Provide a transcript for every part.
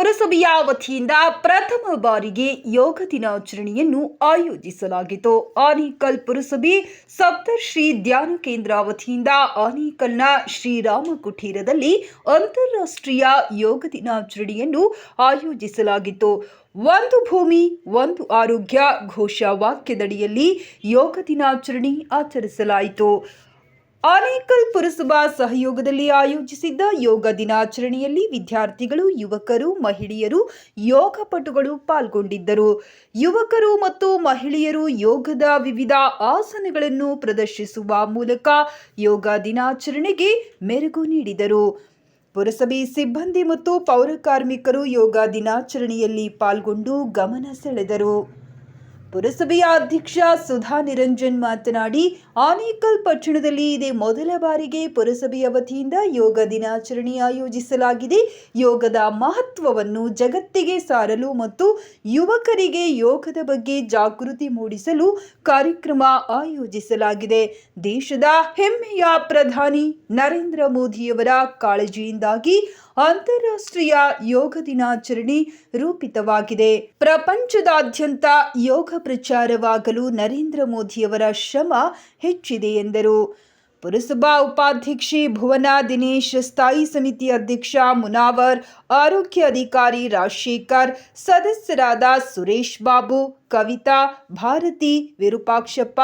ಪುರಸಭೆಯ ವತಿಯಿಂದ ಪ್ರಥಮ ಬಾರಿಗೆ ಯೋಗ ದಿನಾಚರಣೆಯನ್ನು ಆಯೋಜಿಸಲಾಗಿತ್ತು. ಆನೇಕಲ್ ಪುರಸಭೆ ಸಪ್ತರ್ಷಿ ಧ್ಯಾನ ಕೇಂದ್ರ ವತಿಯಿಂದ ಆನೇಕಲ್ನ ಶ್ರೀರಾಮ ಕುಟೀರದಲ್ಲಿ ಅಂತಾರಾಷ್ಟ್ರೀಯ ಯೋಗ ದಿನಾಚರಣೆಯನ್ನು ಆಯೋಜಿಸಲಾಗಿತ್ತು. ಒಂದು ಭೂಮಿ, ಒಂದು ಆರೋಗ್ಯ ಘೋಷ ವಾಕ್ಯದಡಿಯಲ್ಲಿ ಯೋಗ ದಿನಾಚರಣೆ ಆಚರಿಸಲಾಯಿತು. ಆನೇಕಲ್ ಪುರಸಭಾ ಸಹಯೋಗದಲ್ಲಿ ಆಯೋಜಿಸಿದ್ದ ಯೋಗ ದಿನಾಚರಣೆಯಲ್ಲಿ ವಿದ್ಯಾರ್ಥಿಗಳು, ಯುವಕರು, ಮಹಿಳೆಯರು ಯೋಗಪಟುಗಳು ಪಾಲ್ಗೊಂಡಿದ್ದರು. ಯುವಕರು ಮತ್ತು ಮಹಿಳೆಯರು ಯೋಗದ ವಿವಿಧ ಆಸನಗಳನ್ನು ಪ್ರದರ್ಶಿಸುವ ಮೂಲಕ ಯೋಗ ದಿನಾಚರಣೆಗೆ ಮೆರುಗು ನೀಡಿದರು. ಪುರಸಭೆ ಸಿಬ್ಬಂದಿ ಮತ್ತು ಪೌರ ಕಾರ್ಮಿಕರು ಯೋಗ ದಿನಾಚರಣೆಯಲ್ಲಿ ಪಾಲ್ಗೊಂಡು ಗಮನ ಸೆಳೆದರು. ಪುರಸಭೆಯ ಅಧ್ಯಕ್ಷ ಸುಧಾ ನಿರಂಜನ್ ಮಾತನಾಡಿ, ಆನೇಕಲ್ ಪಟ್ಟಣದಲ್ಲಿ ಇದೇ ಮೊದಲ ಬಾರಿಗೆ ಪುರಸಭೆಯ ವತಿಯಿಂದ ಯೋಗ ದಿನಾಚರಣೆ ಆಯೋಜಿಸಲಾಗಿದೆ. ಯೋಗದ ಮಹತ್ವವನ್ನು ಜಗತ್ತಿಗೆ ಸಾರಲು ಮತ್ತು ಯುವಕರಿಗೆ ಯೋಗದ ಬಗ್ಗೆ ಜಾಗೃತಿ ಮೂಡಿಸಲು ಕಾರ್ಯಕ್ರಮ ಆಯೋಜಿಸಲಾಗಿದೆ. ದೇಶದ ಹೆಮ್ಮೆಯ ಪ್ರಧಾನಿ ನರೇಂದ್ರ ಮೋದಿಯವರ ಕಾಳಜಿಯಿಂದಾಗಿ ಅಂತಾರಾಷ್ಟ್ರೀಯ ಯೋಗ ದಿನಾಚರಣೆ ರೂಪಿತವಾಗಿದೆ. ಪ್ರಪಂಚದಾದ್ಯಂತ ಯೋಗ ಪ್ರಚಾರವಾಗಲು ನರೇಂದ್ರ ಮೋದಿಯವರ ಶ್ರಮ ಹೆಚ್ಚಿದೆ ಎಂದರು. ಪುರಸಭಾ ಉಪಾಧ್ಯಕ್ಷೆ ಭುವನ ದಿನೇಶ್ ಸ್ಥಾಯಿ ಸಮಿತಿ ಅಧ್ಯಕ್ಷ ಮುನಾವರ್, ಆರೋಗ್ಯ ಅಧಿಕಾರಿ ರಾಜಶೇಖರ್, ಸದಸ್ಯರಾದ ಸುರೇಶ್ ಬಾಬು, ಕವಿತಾ, ಭಾರತಿ, ವಿರೂಪಾಕ್ಷಪ್ಪ,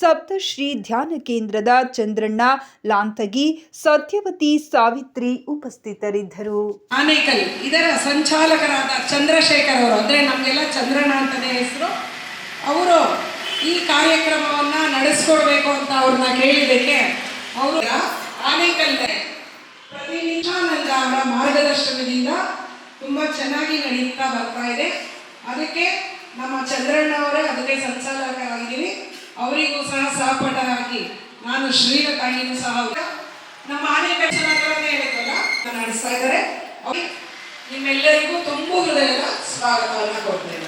ಸಪ್ತಶ್ರೀ ಧ್ಯಾನ ಕೇಂದ್ರದ ಚಂದ್ರಣ್ಣ, ಲಾಂತಗಿ, ಸತ್ಯವತಿ ಸಾವಿತ್ರಿ ಉಪಸ್ಥಿತರಿದ್ದರು. ಆನೇಕಲ್, ಇದರ ಸಂಚಾಲಕರಾದ ಚಂದ್ರಶೇಖರ್ ಅವರು, ಅಂದ್ರೆ ನಮಗೆಲ್ಲ ಚಂದ್ರಣ್ಣ ಅಂತಲೇ ಹೆಸರು, ಅವರು ಈ ಕಾರ್ಯಕ್ರಮವನ್ನು ನಡೆಸ್ಕೊಡ್ಬೇಕು ಅಂತ ಅವ್ರನ್ನ ಕೇಳಿದ್ದಕ್ಕೆ ಅವರು ಆನೇಕಲ್ ಪ್ರತಿ ಅವರ ಮಾರ್ಗದರ್ಶನದಿಂದ ತುಂಬ ಚೆನ್ನಾಗಿ ನಡೀತಾ ಬರ್ತಾ ಇದೆ. ಅದಕ್ಕೆ ನಮ್ಮ ಚಂದ್ರಣ್ಣ ಅವರೇ ಅದಕ್ಕೆ ಸಂಚಾಲಕರಾಗಿದ್ದೀವಿ ಅವರಿಗೂ ಸಹ ಸಹಪಾಠರಾಗಿ ನಾನು ಶ್ರೀರತಾಗಿನೂ ಸಹ ನಮ್ಮ ಆನೇಕಲ್ ಚೆನ್ನಾಗಿ ಹೇಳಿದ್ರಲ್ಲ ನಡೆಸ್ತಾ ಇದ್ದಾರೆ. ನಿಮ್ಮೆಲ್ಲರಿಗೂ ತುಂಬ ಹೃದಯದ ಸ್ವಾಗತವನ್ನು ಕೊಡ್ತೇನೆ.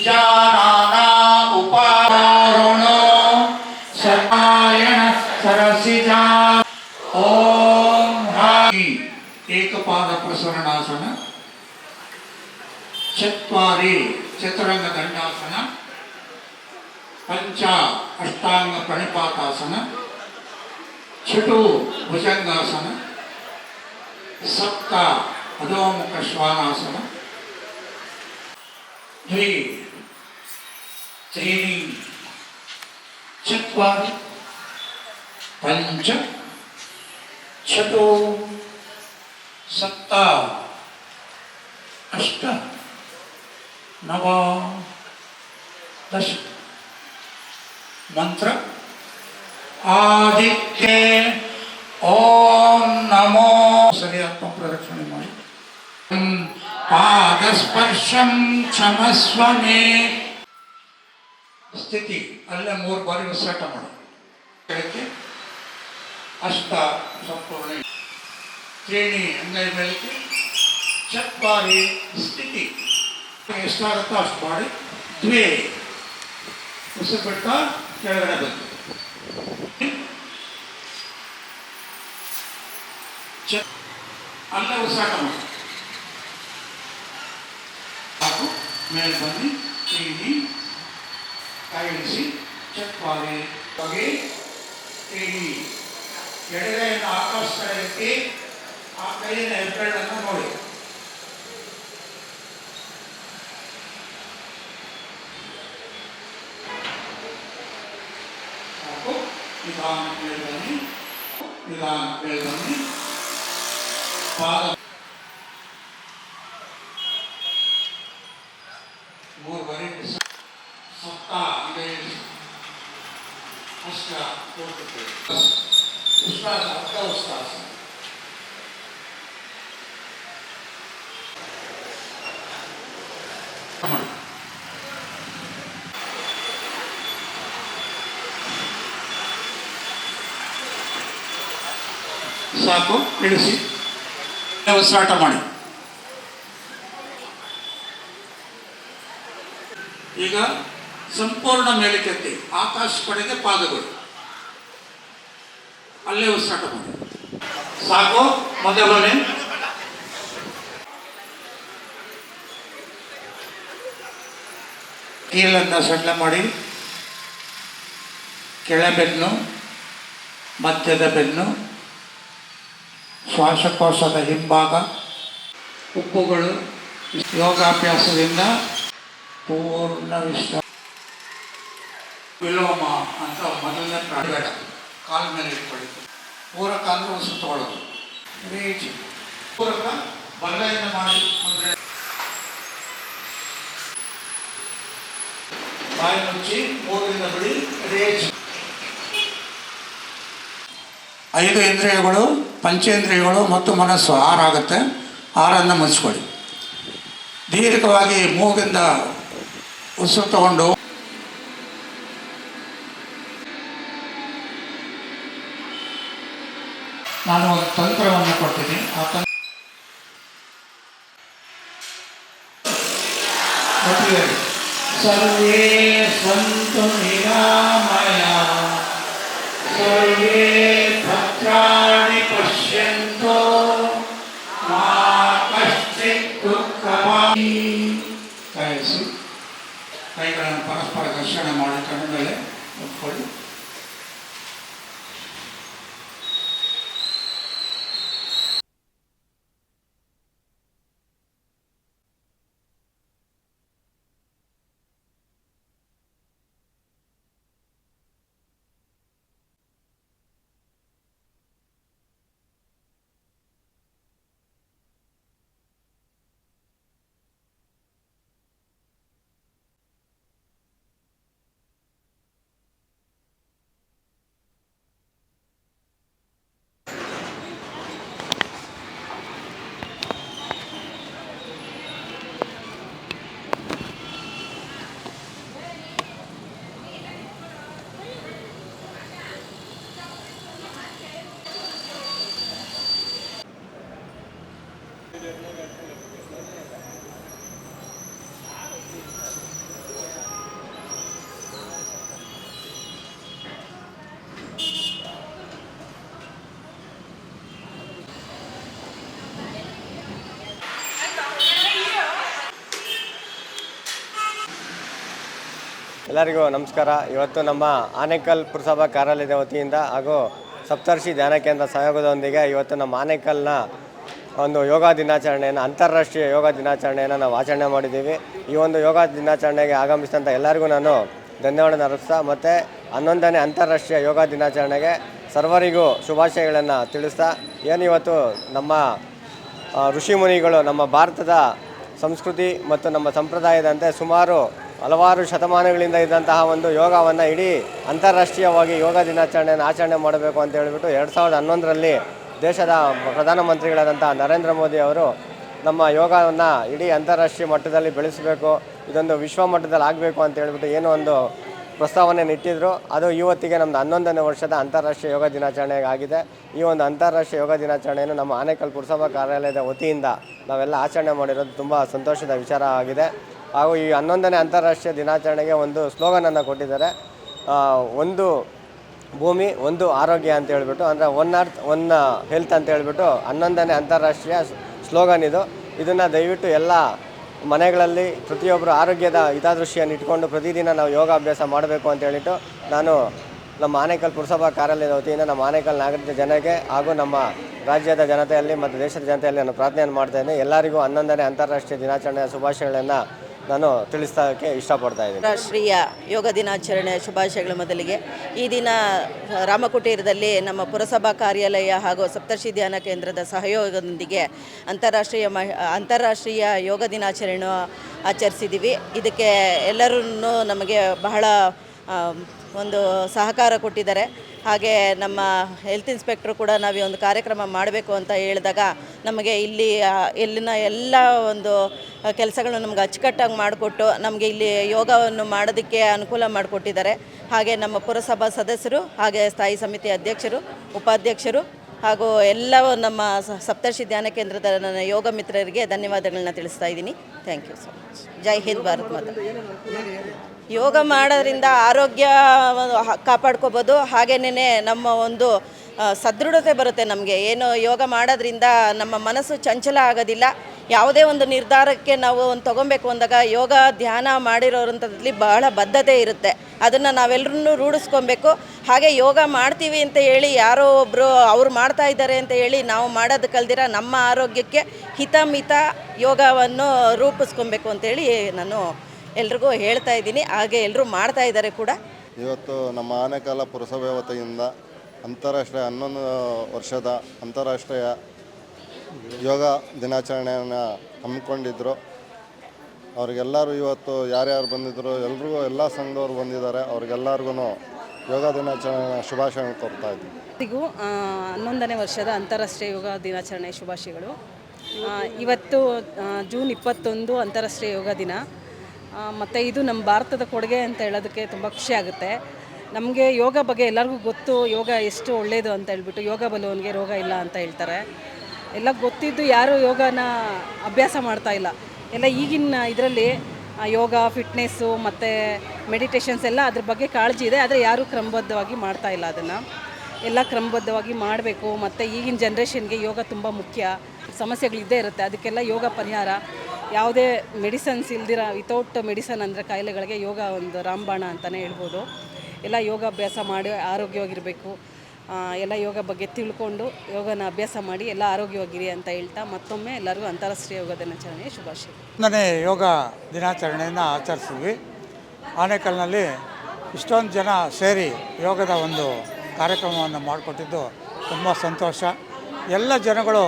कुञ्जानाना उपारुणो चतुरंग दंडासन पंच अष्टांग प्रणिपातासन। छटु भुजंगासन। सप्त अधोमुख श्वानासन। त्रीणि चत्वारि पञ्च षटो सप्त अष्ट नव दश मंत्र आदित्य ओम नमो शरीरात्म प्रदक्षिण पादस्पर्शम क्षमस्व मे ಪಾದಸ್ಪರ್ಶಂ ಕ್ಷಮಸ್ವ ಮೇ ಸ್ಥಿತಿ ಅಲ್ಲೇ ಮೂರು ಬಾರಿ ಉಸಿರಾಟ ಮಾಡು ಕೆಳಕ್ಕೆ ಅಷ್ಟ ಸಂಪೂರ್ಣ ತ್ರೀಣಿ ಅಂಗೈ ಮೇಲಕ್ಕೆ ಚತ್ವಾರಿ ಸ್ಥಿತಿ ಎಷ್ಟಾಗುತ್ತೋ ಅಷ್ಟು ಮಾಡಿ ದ್ವೇ ಉಸಿರು ಬಿಟ್ಟ ಕೆಳಗಡೆ ಬಂದು ಚ ಅಲ್ಲೇ ಉಸಿರಾಟ ಮಾಡಿ ಸಾಕು ಮೇಲೆ ಬನ್ನಿ ತ್ರೀಣಿ ಕೈ ಇಳಿಸಿ ಚತ್ವಾರಿ ಬಗೆ ತ್ರೀಣಿ ಎಡಗೈಯನ್ನು ಆಕಾಶ ಕಡೆ ಎತ್ತಿ ಆ ಕೈಯನ್ನು ಹೆಬ್ಬೆರಳನ್ನು ನೋಡಿ ಸಾಕು ನಿಧಾನಕ್ಕೆ ಮೇಲೆ ಬನ್ನಿ ನಿಧಾನ ಮೇಲೆ ಬನ್ನಿ ಪಾದ ಉಷ್ಟಾಸ ಅರ್ಧ ಉಷ್ಟಾಸ ಮಾಡಿ ಸಾಕು ಇಳಿಸಿ ಸ್ಟಾರ್ಟ್ ಮಾಡಿ. ಈಗ ಸಂಪೂರ್ಣ ಮೇಲಕ್ಕೆತ್ತಿ ಆಕಾಶ ಕಡೆಗೆ ಪಾದಗಳು. ಅಲ್ಲೇ ಉಸಿರಾಟ ಮಾಡಿ ಸಾಕು ಮೊದಲನೇ ಕೀಲನ್ನು ಸಣ್ಣ ಮಾಡಿ. ಕೆಳಬೆನ್ನು ಮಧ್ಯದ ಬೆನ್ನು, ಶ್ವಾಸಕೋಶದ ಹಿಂಭಾಗ, ಉಪ್ಪುಗಳು, ಯೋಗಾಭ್ಯಾಸದಿಂದ ಪೂರ್ಣ ವಿಶ್ರಾಂತಿ. ವಿಲೋಮ ಅಂತ ಮೊದಲನೇ ಪ್ರಾಣಬೇಡ ಕಾಲ ಮೇಲೆ ಇಟ್ಕೊಳ್ಳಿ ಪೂರಕ ಅಂದ್ರೆ ಒಂದು ತಗೊಳ್ಳೋದು ಪೂರಕ ಬಲಗೈಯಿಂದ ಮಾಡಿ ಅಂದ್ರೆ ಬಾಯಿ ಮುಚ್ಚಿ ಮೂರಿಂದ ಬಿಡಿ ರೇಚ್ ಐದು ಇಂದ್ರಿಯಗಳು, ಪಂಚೇಂದ್ರಿಯಗಳು ಮತ್ತು ಮನಸ್ಸು. ಆರಾಗುತ್ತೆ ಆರನ್ನು ಮುಚ್ಚಿಕೊಳ್ಳಿ ದೀರ್ಘವಾಗಿ ಮೂಗಿಂದ ಉಸಿರು ತಗೊಂಡು ನಾನು ಒಂದು ತಂತ್ರವನ್ನು ಕೊಡ್ತೀನಿ ಆ ತಂತ್ರ ಸರ್ವೇ ಸಂತು ನಿರಾಮಯ. ಸರ್ವೇ ಎಲ್ಲರಿಗೂ ನಮಸ್ಕಾರ. ಇವತ್ತು ನಮ್ಮ ಆನೇಕಲ್ ಪುರಸಭಾ ಕಾರ್ಯಾಲಯದ ವತಿಯಿಂದ ಹಾಗೂ ಸಪ್ತರ್ಷಿ ಧ್ಯಾನ ಕೇಂದ್ರ ಸಹಯೋಗದೊಂದಿಗೆ ಇವತ್ತು ನಮ್ಮ ಆನೇಕಲ್ನ ಒಂದು ಯೋಗ ದಿನಾಚರಣೆಯನ್ನು, ಅಂತಾರಾಷ್ಟ್ರೀಯ ಯೋಗ ದಿನಾಚರಣೆಯನ್ನು ನಾವು ಆಚರಣೆ ಮಾಡಿದ್ದೀವಿ. ಈ ಒಂದು ಯೋಗ ದಿನಾಚರಣೆಗೆ ಆಗಮಿಸಿದಂಥ ಎಲ್ಲರಿಗೂ ನಾನು ಧನ್ಯವಾದ ಅರ್ಪಿಸ್ತಾ, ಮತ್ತು ಹನ್ನೊಂದನೇ ಅಂತಾರಾಷ್ಟ್ರೀಯ ಯೋಗ ದಿನಾಚರಣೆಗೆ ಸರ್ವರಿಗೂ ಶುಭಾಶಯಗಳನ್ನು ತಿಳಿಸ್ತಾ ಇವತ್ತು ನಮ್ಮ ಋಷಿ ಮುನಿಗಳು ನಮ್ಮ ಭಾರತದ ಸಂಸ್ಕೃತಿ ಮತ್ತು ನಮ್ಮ ಸಂಪ್ರದಾಯದಂತೆ ಸುಮಾರು ಹಲವಾರು ಶತಮಾನಗಳಿಂದ ಇದ್ದಂತಹ ಒಂದು ಯೋಗವನ್ನು ಇಡೀ ಅಂತಾರಾಷ್ಟ್ರೀಯವಾಗಿ ಯೋಗ ದಿನಾಚರಣೆಯನ್ನು ಆಚರಣೆ ಮಾಡಬೇಕು ಅಂತ ಹೇಳಿಬಿಟ್ಟು ಎರಡು ಸಾವಿರದ ಹನ್ನೊಂದರಲ್ಲಿ ದೇಶದ ಪ್ರಧಾನಮಂತ್ರಿಗಳಾದಂಥ ನರೇಂದ್ರ ಮೋದಿ ಅವರು ನಮ್ಮ ಯೋಗವನ್ನು ಇಡೀ ಅಂತಾರಾಷ್ಟ್ರೀಯ ಮಟ್ಟದಲ್ಲಿ ಬೆಳೆಸಬೇಕು, ಇದೊಂದು ವಿಶ್ವ ಮಟ್ಟದಲ್ಲಿ ಆಗಬೇಕು ಅಂತ ಹೇಳಿಬಿಟ್ಟು ಏನೋ ಒಂದು ಪ್ರಸ್ತಾವನೆ ಇಟ್ಟಿದ್ರು ಅದು ಇವತ್ತಿಗೆ ನಮ್ಮದು ಹನ್ನೊಂದನೇ ವರ್ಷದ ಅಂತಾರಾಷ್ಟ್ರೀಯ ಯೋಗ ದಿನಾಚರಣೆ ಆಗಿದೆ ಈ ಒಂದು ಅಂತಾರಾಷ್ಟ್ರೀಯ ಯೋಗ ದಿನಾಚರಣೆಯನ್ನು ನಮ್ಮ ಆನೇಕಲ್ ಪುರಸಭಾ ಕಾರ್ಯಾಲಯದ ವತಿಯಿಂದ ನಾವೆಲ್ಲ ಆಚರಣೆ ಮಾಡಿರೋದು ತುಂಬ ಸಂತೋಷದ ವಿಚಾರ ಆಗಿದೆ. ಹಾಗೂ ಈ ಹನ್ನೊಂದನೇ ಅಂತಾರಾಷ್ಟ್ರೀಯ ದಿನಾಚರಣೆಗೆ ಒಂದು ಸ್ಲೋಗನನ್ನು ಕೊಟ್ಟಿದ್ದಾರೆ. ಒಂದು ಭೂಮಿ, ಒಂದು ಆರೋಗ್ಯ ಅಂತ ಹೇಳಿಬಿಟ್ಟು, ಅಂದರೆ ಒನ್ ಅರ್ತ್, ಒನ್ ಹೆಲ್ತ್ ಅಂತ ಹೇಳ್ಬಿಟ್ಟು ಹನ್ನೊಂದನೇ ಅಂತಾರಾಷ್ಟ್ರೀಯ ಸ್ಲೋಗನ್ ಇದು. ಇದನ್ನು ದಯವಿಟ್ಟು ಎಲ್ಲ ಮನೆಗಳಲ್ಲಿ ಪ್ರತಿಯೊಬ್ಬರು ಆರೋಗ್ಯದ ಹಿತದೃಷ್ಟಿಯನ್ನು ಇಟ್ಕೊಂಡು ಪ್ರತಿದಿನ ನಾವು ಯೋಗಾಭ್ಯಾಸ ಮಾಡಬೇಕು ಅಂತ ಹೇಳಿಬಿಟ್ಟು ನಾನು ನಮ್ಮ ಆನೇಕಲ್ ಪುರಸಭಾ ಕಾರ್ಯಾಲಯದ ವತಿಯಿಂದ ನಮ್ಮ ಆನೇಕಲ್ ನಾಗರಿಕ ಜನಕ್ಕೆ ಹಾಗೂ ನಮ್ಮ ರಾಜ್ಯದ ಜನತೆಯಲ್ಲಿ ಮತ್ತು ದೇಶದ ಜನತೆಯಲ್ಲಿ ನಾನು ಪ್ರಾರ್ಥನೆಯನ್ನು ಮಾಡ್ತಾ ಇದ್ದೀನಿ. ಎಲ್ಲರಿಗೂ ಹನ್ನೊಂದನೇ ಅಂತಾರಾಷ್ಟ್ರೀಯ ದಿನಾಚರಣೆಯ ಶುಭಾಶಯಗಳನ್ನು ನಾನು ತಿಳಿಸೋಕ್ಕೆ ಇಷ್ಟಪಡ್ತಾ ಇದ್ದೀನಿ. ರಾಷ್ಟ್ರೀಯ ಯೋಗ ದಿನಾಚರಣೆ ಶುಭಾಶಯಗಳ ಮೊದಲಿಗೆ. ಈ ದಿನ ರಾಮಕುಟೀರದಲ್ಲಿ ನಮ್ಮ ಪುರಸಭಾ ಕಾರ್ಯಾಲಯ ಹಾಗೂ ಸಪ್ತರ್ಷಿ ಧ್ಯಾನ ಕೇಂದ್ರದ ಸಹಯೋಗದೊಂದಿಗೆ ಅಂತಾರಾಷ್ಟ್ರೀಯ ಅಂತಾರಾಷ್ಟ್ರೀಯ ಯೋಗ ದಿನಾಚರಣೆ ಆಚರಿಸಿದ್ದೀವಿ. ಇದಕ್ಕೆ ಎಲ್ಲರೂ ನಮಗೆ ಬಹಳ ಒಂದು ಸಹಕಾರ ಕೊಟ್ಟಿದ್ದಾರೆ. ಹಾಗೆ ನಮ್ಮ ಹೆಲ್ತ್ ಇನ್ಸ್ಪೆಕ್ಟ್ರು ಕೂಡ ನಾವು ಈ ಒಂದು ಕಾರ್ಯಕ್ರಮ ಮಾಡಬೇಕು ಅಂತ ಹೇಳಿದಾಗ ನಮಗೆ ಇಲ್ಲಿ ಇಲ್ಲಿನ ಎಲ್ಲ ಒಂದು ಕೆಲಸಗಳನ್ನು ನಮ್ಗೆ ಅಚ್ಚುಕಟ್ಟಾಗಿ ಮಾಡಿಕೊಟ್ಟು ನಮಗೆ ಇಲ್ಲಿ ಯೋಗವನ್ನು ಮಾಡೋದಕ್ಕೆ ಅನುಕೂಲ ಮಾಡಿಕೊಟ್ಟಿದ್ದಾರೆ. ಹಾಗೆ ನಮ್ಮ ಪುರಸಭಾ ಸದಸ್ಯರು, ಹಾಗೆ ಸ್ಥಾಯಿ ಸಮಿತಿ ಅಧ್ಯಕ್ಷರು, ಉಪಾಧ್ಯಕ್ಷರು ಹಾಗೂ ಎಲ್ಲವೂ ನಮ್ಮ ಸಪ್ತರ್ಷಿ ಧ್ಯಾನ ಕೇಂದ್ರದ ನನ್ನ ಯೋಗ ಮಿತ್ರರಿಗೆ ಧನ್ಯವಾದಗಳನ್ನ ತಿಳಿಸ್ತಾ ಇದ್ದೀನಿ. Thank you so much Jai Hind, Bharat Mata. Yoga ಮಾಡೋದ್ರಿಂದ ಆರೋಗ್ಯ ಕಾಪಾಡ್ಕೋಬೋದು. ಹಾಗೇನೇ ನಮ್ಮ ಒಂದು ಸದೃಢತೆ ಬರುತ್ತೆ ನಮಗೆ. ಏನು ಯೋಗ ಮಾಡೋದ್ರಿಂದ ನಮ್ಮ ಮನಸ್ಸು ಚಂಚಲ ಆಗೋದಿಲ್ಲ. ಯಾವುದೇ ಒಂದು ನಿರ್ಧಾರಕ್ಕೆ ನಾವು ಒಂದು ತೊಗೊಬೇಕು ಅಂದಾಗ ಯೋಗ, ಧ್ಯಾನ ಮಾಡಿರೋಂಥದ್ರಲ್ಲಿ ಬಹಳ ಬದ್ಧತೆ ಇರುತ್ತೆ. ಅದನ್ನು ನಾವೆಲ್ಲರೂ ರೂಢಿಸ್ಕೊಬೇಕು. ಹಾಗೆ ಯೋಗ ಮಾಡ್ತೀವಿ ಅಂತ ಹೇಳಿ ಯಾರೋ ಒಬ್ಬರು ಅವ್ರು ಮಾಡ್ತಾ ಇದ್ದಾರೆ ಅಂತ ಹೇಳಿ ನಾವು ಮಾಡೋದು ಕಲ್ದಿರ ನಮ್ಮ ಆರೋಗ್ಯಕ್ಕೆ ಹಿತಮಿತ ಯೋಗವನ್ನು ರೂಪಿಸ್ಕೊಬೇಕು ಅಂತೇಳಿ ನಾನು ಎಲ್ರಿಗೂ ಹೇಳ್ತಾ ಇದ್ದೀನಿ ಹಾಗೆ ಎಲ್ಲರೂ ಮಾಡ್ತಾ ಇದ್ದಾರೆ ಕೂಡ. ಇವತ್ತು ನಮ್ಮ ಆನೆಕಾಲ ಪುರಸಭೆ ವತಿಯಿಂದ ಅಂತಾರಾಷ್ಟ್ರೀಯ ಹನ್ನೊಂದು ವರ್ಷದ ಅಂತಾರಾಷ್ಟ್ರೀಯ ಯೋಗ ದಿನಾಚರಣೆಯನ್ನು ಹಮ್ಮಿಕೊಂಡಿದ್ದರು ಅವ್ರಿಗೆಲ್ಲರೂ ಇವತ್ತು ಯಾರ್ಯಾರು ಬಂದಿದ್ದರು ಎಲ್ರಿಗೂ ಎಲ್ಲ ಸಂಘದವ್ರು ಬಂದಿದ್ದಾರೆ ಅವ್ರಿಗೆಲ್ಲರಿಗೂ ಯೋಗ ದಿನಾಚರಣೆ ಶುಭಾಶಯ ಕೊಡ್ತಾ ಇದ್ದೀನಿ. ಇವತ್ತಿಗೂ ಹನ್ನೊಂದನೇ ವರ್ಷದ ಅಂತಾರಾಷ್ಟ್ರೀಯ ಯೋಗ ದಿನಾಚರಣೆ ಶುಭಾಶಯಗಳು. ಇವತ್ತು ಜೂನ್ ಇಪ್ಪತ್ತೊಂದು ಅಂತಾರಾಷ್ಟ್ರೀಯ ಯೋಗ ದಿನ. ಮತ್ತು ಇದು ನಮ್ಮ ಭಾರತದ ಕೊಡುಗೆ ಅಂತ ಹೇಳೋದಕ್ಕೆ ತುಂಬ ಖುಷಿ ಆಗುತ್ತೆ. ನಮಗೆ ಯೋಗ ಬಗ್ಗೆ ಎಲ್ಲರಿಗೂ ಗೊತ್ತು, ಯೋಗ ಎಷ್ಟು ಒಳ್ಳೆಯದು ಅಂತ ಹೇಳ್ಬಿಟ್ಟು ಯೋಗ ಬಲವನಿಗೆ ರೋಗ ಇಲ್ಲ ಅಂತ ಹೇಳ್ತಾರೆ. ಎಲ್ಲ ಗೊತ್ತಿದ್ದು ಯಾರೂ ಯೋಗನ ಅಭ್ಯಾಸ ಮಾಡ್ತಾ ಇಲ್ಲ. ಎಲ್ಲ ಈಗಿನ ಇದರಲ್ಲಿ ಯೋಗ, ಫಿಟ್ನೆಸ್ಸು ಮತ್ತು ಮೆಡಿಟೇಷನ್ಸ್ ಎಲ್ಲ ಅದ್ರ ಬಗ್ಗೆ ಕಾಳಜಿ ಇದೆ, ಆದರೆ ಯಾರೂ ಕ್ರಮಬದ್ಧವಾಗಿ ಮಾಡ್ತಾ ಇಲ್ಲ ಅದನ್ನು. ಎಲ್ಲ ಕ್ರಮಬದ್ಧವಾಗಿ ಮಾಡಬೇಕು, ಮತ್ತು ಈಗಿನ ಜನ್ರೇಷನ್ಗೆ ಯೋಗ ತುಂಬ ಮುಖ್ಯ. ಸಮಸ್ಯೆಗಳಿದ್ದೇ ಇರುತ್ತೆ. ಅದಕ್ಕೆಲ್ಲ ಯೋಗ ಪರಿಹಾರ. ಯಾವುದೇ ಮೆಡಿಸನ್ಸ್ ಇಲ್ದಿರ ವಿತೌಟ್ ಮೆಡಿಸನ್ ಅಂದರೆ ಕಾಯಿಲೆಗಳಿಗೆ ಯೋಗ ಒಂದು ರಾಮಬಾಣ ಅಂತಲೇ ಹೇಳ್ಬೋದು. ಎಲ್ಲ ಯೋಗಾಭ್ಯಾಸ ಮಾಡಿ ಆರೋಗ್ಯವಾಗಿರಬೇಕು. ಎಲ್ಲ ಯೋಗ ಬಗ್ಗೆ ತಿಳ್ಕೊಂಡು ಯೋಗನ ಅಭ್ಯಾಸ ಮಾಡಿ ಎಲ್ಲ ಆರೋಗ್ಯವಾಗಿರಿ ಅಂತ ಹೇಳ್ತಾ ಮತ್ತೊಮ್ಮೆ ಎಲ್ಲರಿಗೂ ಅಂತಾರಾಷ್ಟ್ರೀಯ ಯೋಗ ದಿನಾಚರಣೆಯ ಶುಭಾಶಯ. ನಾನೇ ಯೋಗ ದಿನಾಚರಣೆಯನ್ನು ಆಚರಿಸಿದ್ವಿ. ಆನೇಕಲ್ನಲ್ಲಿ ಇಷ್ಟೊಂದು ಜನ ಸೇರಿ ಯೋಗದ ಒಂದು ಕಾರ್ಯಕ್ರಮವನ್ನು ಮಾಡಿಕೊಟ್ಟಿದ್ದು ತುಂಬ ಸಂತೋಷ. ಎಲ್ಲ ಜನಗಳು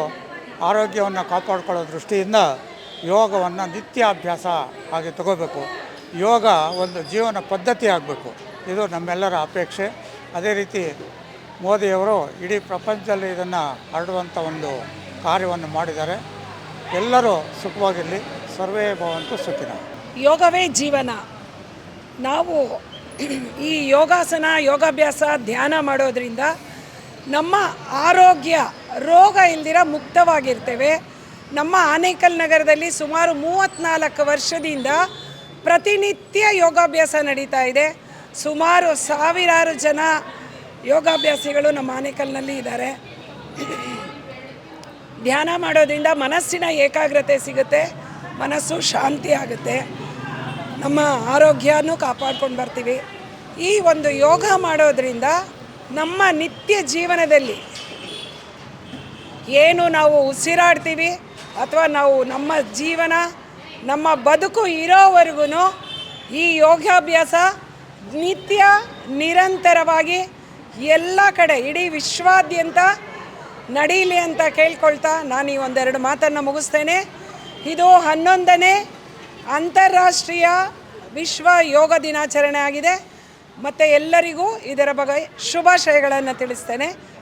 ಆರೋಗ್ಯವನ್ನು ಕಾಪಾಡಿಕೊಳ್ಳೋ ದೃಷ್ಟಿಯಿಂದ ಯೋಗವನ್ನು ನಿತ್ಯ ಅಭ್ಯಾಸ ಹಾಗೆ ತಗೋಬೇಕು. ಯೋಗ ಒಂದು ಜೀವನ ಪದ್ಧತಿ ಆಗಬೇಕು. ಇದು ನಮ್ಮೆಲ್ಲರ ಅಪೇಕ್ಷೆ. ಅದೇ ರೀತಿ ಮೋದಿಯವರು ಇಡೀ ಪ್ರಪಂಚದಲ್ಲಿ ಇದನ್ನು ಹರಡುವಂಥ ಒಂದು ಕಾರ್ಯವನ್ನು ಮಾಡಿದ್ದಾರೆ. ಎಲ್ಲರೂ ಸುಖವಾಗಿರಲಿ. ಸರ್ವೇ ಭವಂತು ಸುಖಿನ. ಯೋಗವೇ ಜೀವನ. ನಾವು ಈ ಯೋಗಾಸನ ಯೋಗಾಭ್ಯಾಸ ಧ್ಯಾನ ಮಾಡೋದ್ರಿಂದ ನಮ್ಮ ಆರೋಗ್ಯ ರೋಗ ಇಲ್ದಿರ ಮುಕ್ತವಾಗಿರ್ತೇವೆ. ನಮ್ಮ ಆನೇಕಲ್ ನಗರದಲ್ಲಿ ಸುಮಾರು ಮೂವತ್ತ್ನಾಲ್ಕು ವರ್ಷದಿಂದ ಪ್ರತಿನಿತ್ಯ ಯೋಗಾಭ್ಯಾಸ ನಡೀತಾ ಇದೆ. ಸುಮಾರು ಸಾವಿರಾರು ಜನ ಯೋಗಾಭ್ಯಾಸಿಗಳು ನಮ್ಮ ಆನೇಕಲ್ನಲ್ಲಿ ಇದ್ದಾರೆ. ಧ್ಯಾನ ಮಾಡೋದ್ರಿಂದ ಮನಸ್ಸಿನ ಏಕಾಗ್ರತೆ ಸಿಗುತ್ತೆ, ಮನಸ್ಸು ಶಾಂತಿ ಆಗುತ್ತೆ. ನಮ್ಮ ಆರೋಗ್ಯನೂ ಕಾಪಾಡ್ಕೊಂಡು ಬರ್ತೀವಿ. ಈ ಒಂದು ಯೋಗ ಮಾಡೋದ್ರಿಂದ ನಮ್ಮ ನಿತ್ಯ ಜೀವನದಲ್ಲಿ ಏನು ನಾವು ಉಸಿರಾಡ್ತೀವಿ ಅಥವಾ ನಾವು ನಮ್ಮ ಜೀವನ, ನಮ್ಮ ಬದುಕು ಇರೋವರೆಗೂ ಈ ಯೋಗಾಭ್ಯಾಸ ನಿತ್ಯ ನಿರಂತರವಾಗಿ ಎಲ್ಲ ಕಡೆ, ಇಡೀ ವಿಶ್ವಾದ್ಯಂತ ನಡೀಲಿ ಅಂತ ಕೇಳ್ಕೊಳ್ತಾ ನಾನು ಈ ಒಂದೆರಡು ಮಾತನ್ನು ಮುಗಿಸ್ತೇನೆ. ಇದು ಹನ್ನೊಂದನೇ ಅಂತಾರಾಷ್ಟ್ರೀಯ ವಿಶ್ವ ಯೋಗ ದಿನಾಚರಣೆ ಆಗಿದೆ. ಮತ್ತು ಎಲ್ಲರಿಗೂ ಇದರ ಬಗ್ಗೆ ಶುಭಾಶಯಗಳನ್ನು ತಿಳಿಸ್ತೇನೆ.